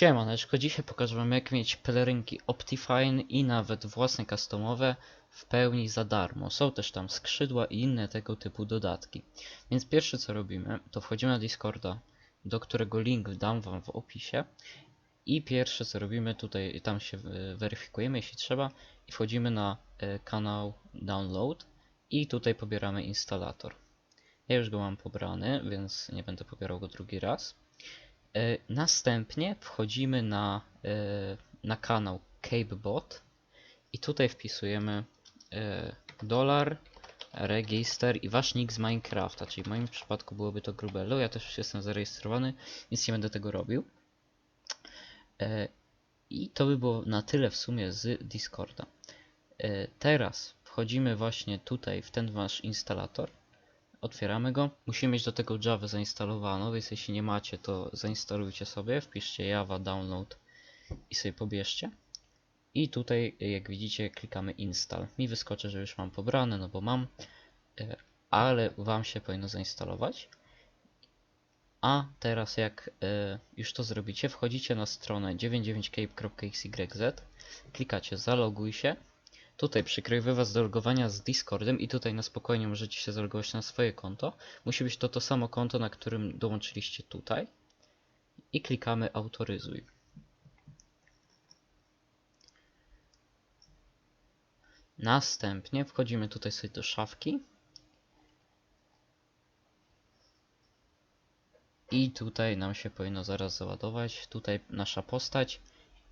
Siemaneczko, dzisiaj pokażę wam jak mieć pelerynki Optifine i nawet własne customowe w pełni za darmo. Są też tam skrzydła i inne tego typu dodatki. Więc pierwsze co robimy, to wchodzimy na Discorda, do którego link dam wam w opisie. I pierwsze co robimy, tutaj tam się weryfikujemy jeśli trzeba i wchodzimy na e, kanał download i tutaj pobieramy instalator. Ja już go mam pobrany, więc nie będę pobierał go drugi raz. E, Następnie wchodzimy na, e, na kanał CapeBot i tutaj wpisujemy e, dolar, register i wasz nick z Minecrafta, czyli w moim przypadku byłoby to Grubello, ja też jestem zarejestrowany, więc nie będę tego robił. I to by było na tyle w sumie z Discorda. Teraz wchodzimy właśnie tutaj w ten wasz instalator. Otwieramy go. Musimy mieć do tego Java zainstalowaną, więc jeśli nie macie, to zainstalujcie sobie, wpiszcie Java download i sobie pobierzcie. I tutaj, jak widzicie, klikamy install. Mi wyskoczy, że już mam pobrane, no bo mam, e, ale wam się powinno zainstalować. A teraz jak e, już to zrobicie, wchodzicie na stronę 99cape.xyz, klikacie zaloguj się Tutaj przykrywy was do logowania z Discordem i tutaj na spokojnie możecie się zalogować na swoje konto. Musi być to to samo konto, na którym dołączyliście tutaj. I klikamy autoryzuj. Następnie wchodzimy tutaj sobie do szafki. I tutaj nam się powinno zaraz załadować. Tutaj nasza postać.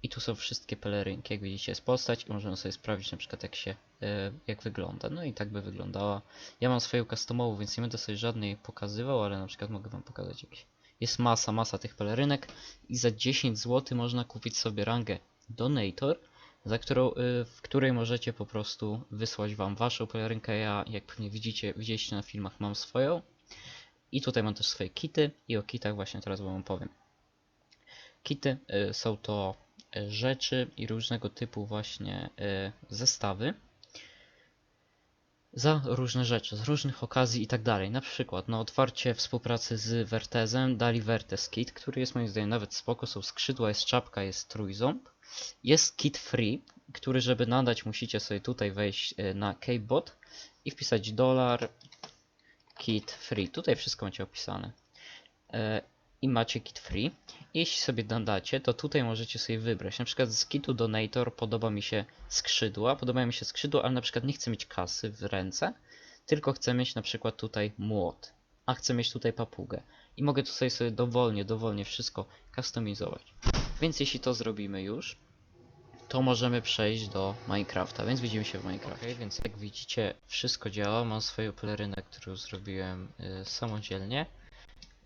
I tu są wszystkie pelerynki, jak widzicie jest postać i możemy sobie sprawdzić na przykład jak się, e, jak wygląda. No i tak by wyglądała. Ja mam swoją customową, więc nie będę sobie żadnej pokazywał, ale na przykład mogę wam pokazać jakieś. Jest masa, masa tych pelerynek i za 10 zł można kupić sobie rangę Donator, za którą, y, w której możecie po prostu wysłać wam waszą pelerynkę. Ja, jak pewnie widzicie, widzieliście na filmach, mam swoją. I tutaj mam też swoje kity i o kitach właśnie teraz wam opowiem. Kity y, są to rzeczy i różnego typu właśnie y, zestawy za różne rzeczy, z różnych okazji i tak dalej. Na przykład na otwarcie współpracy z Vertezem dali Vertez Kit, który jest moim zdaniem nawet spoko, są skrzydła, jest czapka, jest trójząb. Jest kit free, który żeby nadać musicie sobie tutaj wejść y, na Capebot i wpisać dolar kit free. Tutaj wszystko macie opisane. E, I macie kit free. Jeśli sobie nadacie, to tutaj możecie sobie wybrać. Na przykład z kitu donator podoba mi się skrzydła, podobają mi się skrzydła, ale na przykład nie chcę mieć kasy w ręce, tylko chcę mieć na przykład tutaj młot, a chcę mieć tutaj papugę. I mogę tutaj sobie dowolnie, dowolnie wszystko customizować. Więc jeśli to zrobimy już, to możemy przejść do Minecrafta, więc widzimy się w Minecrafcie. Okay, więc jak widzicie, wszystko działa. Mam swoją pelerynę, którą zrobiłem y, samodzielnie.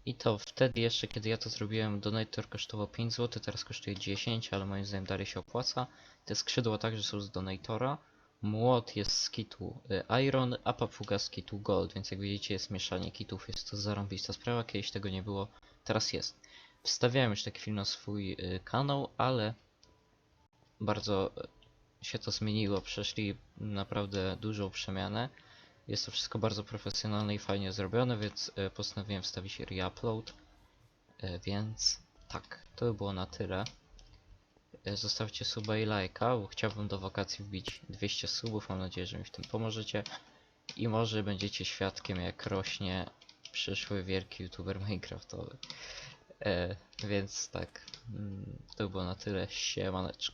I to wtedy jeszcze, kiedy ja to zrobiłem, donator kosztował 5 zł, teraz kosztuje 10, ale moim zdaniem dalej się opłaca. Te skrzydła także są z donatora. Młot jest z kitu y, Iron, a papuga z kitu Gold, więc jak widzicie jest mieszanie kitów, jest to zarąbista sprawa, kiedyś tego nie było, teraz jest. Wstawiałem już taki film na swój y, kanał, ale bardzo y, się to zmieniło, przeszli naprawdę dużą przemianę. Jest to wszystko bardzo profesjonalne i fajnie zrobione, więc e, postanowiłem wstawić reupload. E, Więc tak, to by było na tyle. E, Zostawcie suba i lajka, bo chciałbym do wakacji wbić 200 subów. Mam nadzieję, że mi w tym pomożecie. I może będziecie świadkiem, jak rośnie przyszły wielki youtuber minecraftowy. Więc tak, mm, to by było na tyle. Siemaneczko.